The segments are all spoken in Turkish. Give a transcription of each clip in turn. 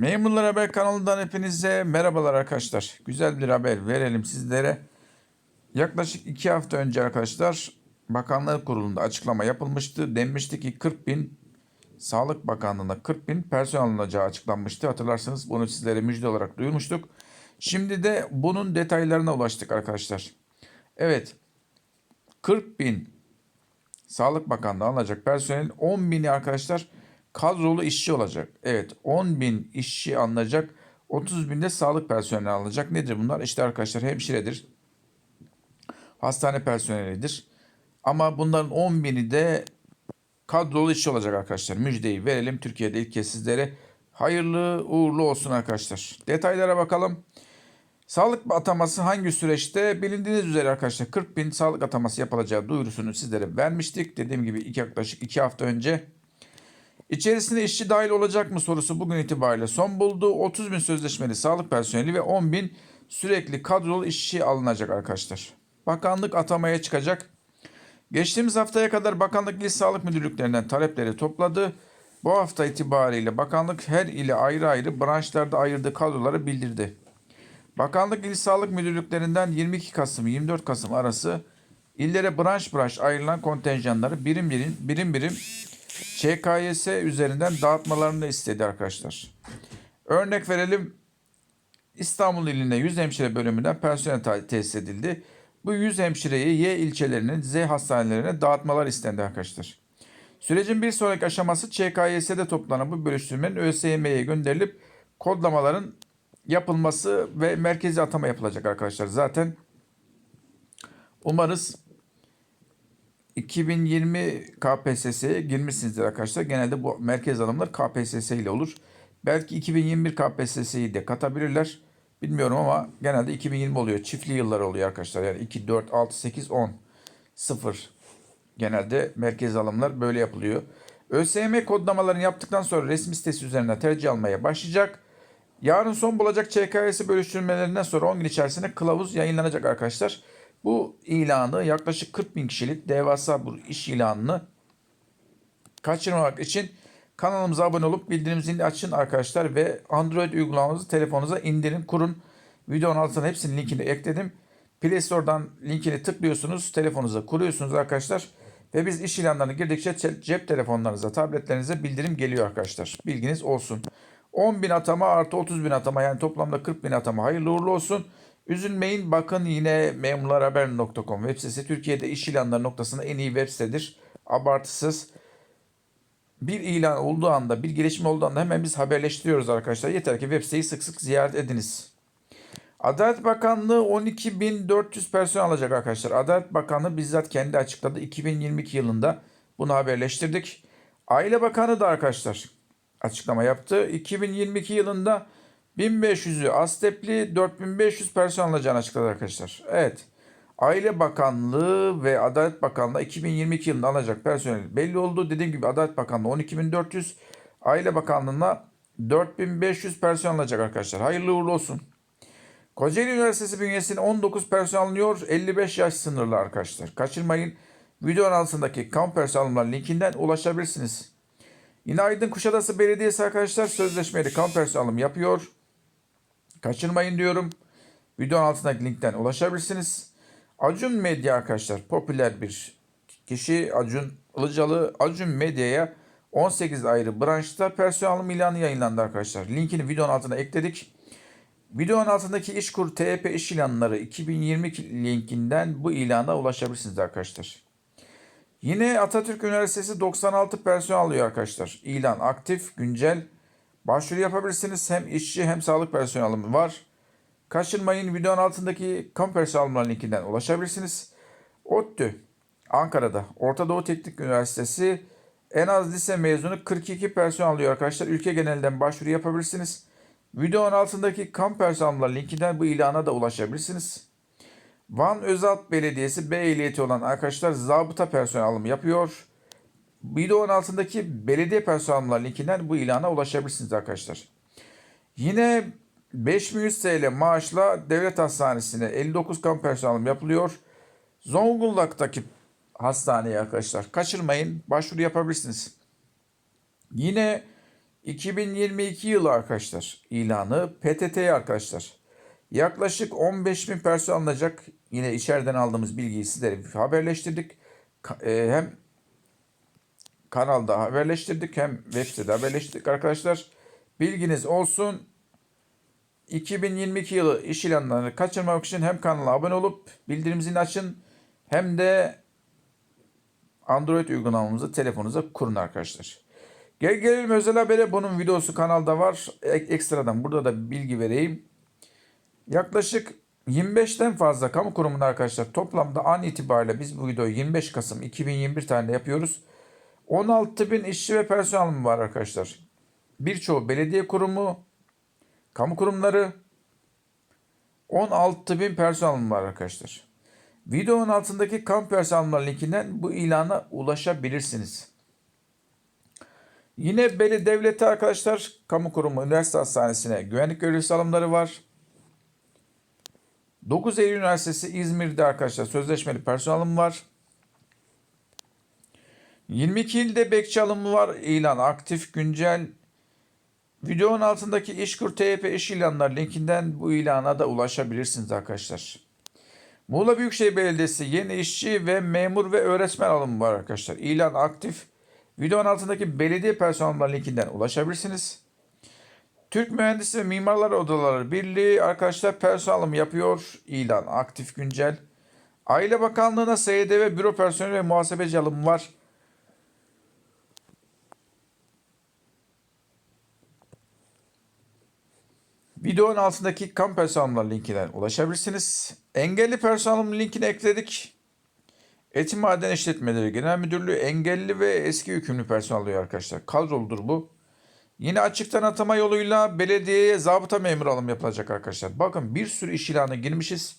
Memurlar Haber kanalından hepinize merhabalar arkadaşlar. Güzel bir haber verelim sizlere. Yaklaşık iki hafta önce arkadaşlar Bakanlar Kurulu'nda açıklama yapılmıştı. Denmişti ki 40 bin Sağlık Bakanlığı'na 40 bin personel alınacağı açıklanmıştı. Hatırlarsanız bunu sizlere müjde olarak duyurmuştuk. Şimdi de bunun detaylarına ulaştık arkadaşlar. Evet 40 bin Sağlık Bakanlığı alınacak personelin 10 bini arkadaşlar kadrolu işçi olacak. Evet 10 bin işçi alınacak. 30 bin de sağlık personeli alınacak. Nedir bunlar? İşte arkadaşlar hemşiredir. Hastane personelidir. Ama bunların 10 bini de kadrolu işçi olacak arkadaşlar. Müjdeyi verelim. Türkiye'de ilk kez sizlere hayırlı uğurlu olsun arkadaşlar. Detaylara bakalım. Sağlık ataması hangi süreçte? Bilindiğiniz üzere arkadaşlar 40 bin sağlık ataması yapılacağı duyurusunu sizlere vermiştik. Dediğim gibi yaklaşık 2 hafta önce. İçerisinde işçi dahil olacak mı sorusu bugün itibariyle son buldu. 30 bin sözleşmeli sağlık personeli ve 10 bin sürekli kadrolu işçi alınacak arkadaşlar. Bakanlık atamaya çıkacak. Geçtiğimiz haftaya kadar bakanlık il sağlık müdürlüklerinden talepleri topladı. Bu hafta itibariyle bakanlık her ile ayrı ayrı branşlarda ayırdığı kadroları bildirdi. Bakanlık İl Sağlık Müdürlüklerinden 22 Kasım 24 Kasım arası illere branş branş ayrılan kontenjanları birim birim birim birim ÇKYS üzerinden dağıtmalarını istedi arkadaşlar. Örnek verelim İstanbul ilinde 100 hemşire bölümünden personel tesis edildi. Bu 100 hemşireyi Y ilçelerinin Z hastanelerine dağıtmalar istendi arkadaşlar. Sürecin bir sonraki aşaması ÇKYS'de toplanan bu bölüştürmenin ÖSYM'ye gönderilip kodlamaların yapılması ve merkezi atama yapılacak arkadaşlar. Zaten umarız 2020 KPSS'ye girmişsinizdir arkadaşlar. Genelde bu merkez alımlar KPSS ile olur. Belki 2021 KPSS'yi de katabilirler. Bilmiyorum ama genelde 2020 oluyor. Çiftli yıllar oluyor arkadaşlar. Yani 2, 4, 6, 8, 10, 0. Genelde merkez alımlar böyle yapılıyor. ÖSYM kodlamalarını yaptıktan sonra resmi sitesi üzerinden tercih almaya başlayacak. Yarın son bulacak ÇKS bölüştürmelerinden sonra 10 gün içerisinde kılavuz yayınlanacak arkadaşlar. Bu ilanı yaklaşık 40 bin kişilik devasa bu iş ilanını kaçırmamak için kanalımıza abone olup bildirim zilini açın arkadaşlar ve Android uygulamamızı telefonunuza indirin kurun. Videonun altına hepsinin linkini ekledim. Play Store'dan linkini tıklıyorsunuz, telefonunuza kuruyorsunuz arkadaşlar. Ve biz iş ilanlarına girdikçe ce- cep telefonlarınıza, tabletlerinize bildirim geliyor arkadaşlar. Bilginiz olsun. 10 bin atama artı 30 bin atama yani toplamda 40 bin atama hayırlı uğurlu olsun. Üzülmeyin bakın yine memurlarhaber.com web sitesi Türkiye'de iş ilanları noktasında en iyi web sitedir. Abartısız. Bir ilan olduğu anda, bir gelişme olduğu anda hemen biz haberleştiriyoruz arkadaşlar. Yeter ki web siteyi sık sık ziyaret ediniz. Adalet Bakanlığı 12.400 personel alacak arkadaşlar. Adalet Bakanlığı bizzat kendi açıkladı. 2022 yılında bunu haberleştirdik. Aile Bakanı da arkadaşlar açıklama yaptı. 2022 yılında 1500'ü Astepli 4500 personel alacağını açıkladı arkadaşlar. Evet. Aile Bakanlığı ve Adalet Bakanlığı 2022 yılında alacak personel belli oldu. Dediğim gibi Adalet Bakanlığı 12.400, Aile Bakanlığı'na 4500 personel alacak arkadaşlar. Hayırlı uğurlu olsun. Kocaeli Üniversitesi bünyesinde 19 personel alınıyor. 55 yaş sınırlı arkadaşlar. Kaçırmayın. Videonun altındaki kamu personel linkinden ulaşabilirsiniz. Yine Aydın Kuşadası Belediyesi arkadaşlar sözleşmeli kamu personel yapıyor. Kaçırmayın diyorum. Videonun altındaki linkten ulaşabilirsiniz. Acun Medya arkadaşlar popüler bir kişi Acun Ilıcalı Acun Medya'ya 18 ayrı branşta personel alım ilanı yayınlandı arkadaşlar. Linkini videonun altına ekledik. Videonun altındaki İşkur TEP iş ilanları 2020 linkinden bu ilana ulaşabilirsiniz arkadaşlar. Yine Atatürk Üniversitesi 96 personel alıyor arkadaşlar. İlan aktif, güncel. Başvuru yapabilirsiniz. Hem işçi hem sağlık personeli alımı var. Kaçırmayın videonun altındaki personel alımları linkinden ulaşabilirsiniz. ODTÜ Ankara'da Orta Doğu Teknik Üniversitesi en az lise mezunu 42 personel alıyor arkadaşlar. Ülke genelinden başvuru yapabilirsiniz. Videonun altındaki personel alımları linkinden bu ilana da ulaşabilirsiniz. Van Özalp Belediyesi B ehliyeti olan arkadaşlar zabıta personel alımı yapıyor. Videonun altındaki belediye personel linkinden bu ilana ulaşabilirsiniz arkadaşlar. Yine 5100 TL maaşla devlet hastanesine 59 kamu personel alımı yapılıyor. Zonguldak'taki hastaneye arkadaşlar kaçırmayın başvuru yapabilirsiniz. Yine 2022 yılı arkadaşlar ilanı PTT'ye arkadaşlar. Yaklaşık 15 bin personel alınacak. Yine içeriden aldığımız bilgiyi sizlere haberleştirdik. E, hem kanalda haberleştirdik hem web sitede haberleştirdik arkadaşlar. Bilginiz olsun. 2022 yılı iş ilanlarını kaçırmamak için hem kanala abone olup bildirim zilini açın hem de Android uygulamamızı telefonunuza kurun arkadaşlar. Gel gelelim özel habere. Bunun videosu kanalda var. Ek- ekstradan burada da bilgi vereyim. Yaklaşık 25'ten fazla kamu kurumunda arkadaşlar toplamda an itibariyle biz bu videoyu 25 Kasım 2021 tarihinde yapıyoruz. 16 bin işçi ve personel var arkadaşlar. Birçoğu belediye kurumu, kamu kurumları 16 bin personel var arkadaşlar. Videonun altındaki kamu personel linkinden bu ilana ulaşabilirsiniz. Yine Beli Devleti arkadaşlar kamu kurumu üniversite hastanesine güvenlik görevlisi alımları var. 9 Eylül Üniversitesi İzmir'de arkadaşlar sözleşmeli personel alımı var. 22 ilde bekçi alımı var. İlan aktif, güncel. Videonun altındaki İşkur TYP iş ilanlar linkinden bu ilana da ulaşabilirsiniz arkadaşlar. Muğla Büyükşehir Belediyesi yeni işçi ve memur ve öğretmen alımı var arkadaşlar. İlan aktif. Videonun altındaki belediye personel linkinden ulaşabilirsiniz. Türk Mühendisi ve Mimarlar Odaları Birliği arkadaşlar personel alımı yapıyor. İlan aktif güncel. Aile Bakanlığı'na SYD ve büro personeli ve muhasebeci alımı var. Videonun altındaki kamp personel linkinden ulaşabilirsiniz. Engelli personel linkini ekledik. Eti Maden İşletmeleri Genel Müdürlüğü engelli ve eski hükümlü personel alıyor arkadaşlar. Kadroludur bu. Yine açıktan atama yoluyla belediyeye zabıta memuru alım yapılacak arkadaşlar. Bakın bir sürü iş ilanı girmişiz.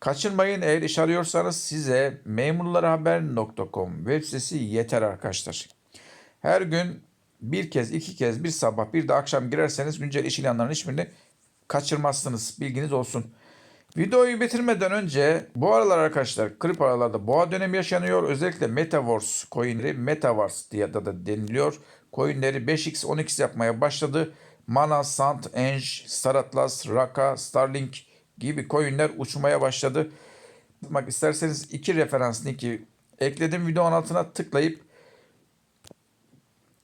Kaçırmayın eğer iş arıyorsanız size memurlarhaber.com web sitesi yeter arkadaşlar. Her gün bir kez, iki kez, bir sabah, bir de akşam girerseniz güncel iş ilanlarının hiçbirini kaçırmazsınız. Bilginiz olsun. Videoyu bitirmeden önce bu aralar arkadaşlar kripto aralarda boğa dönemi yaşanıyor. Özellikle Metaverse coinleri Metaverse diye de, de deniliyor. Coinleri 5x 10x yapmaya başladı. Mana, Sant, Enj, Star Atlas, Raka, Starlink gibi coinler uçmaya başladı. Bak isterseniz iki referans linki ekledim videonun altına tıklayıp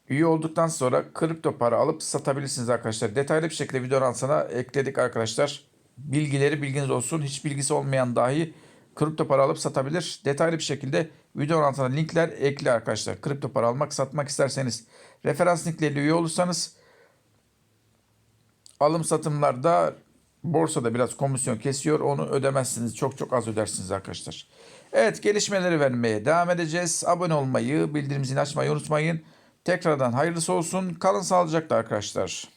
Üye olduktan sonra kripto para alıp satabilirsiniz arkadaşlar. Detaylı bir şekilde videonun altına ekledik arkadaşlar. Bilgileri bilginiz olsun. Hiç bilgisi olmayan dahi kripto para alıp satabilir. Detaylı bir şekilde videonun altına linkler ekli arkadaşlar. Kripto para almak satmak isterseniz referans linkleriyle üye olursanız alım satımlarda borsada biraz komisyon kesiyor. Onu ödemezsiniz. Çok çok az ödersiniz arkadaşlar. Evet gelişmeleri vermeye devam edeceğiz. Abone olmayı, bildirim zilini açmayı unutmayın. Tekrardan hayırlısı olsun. Kalın sağlıcakla arkadaşlar.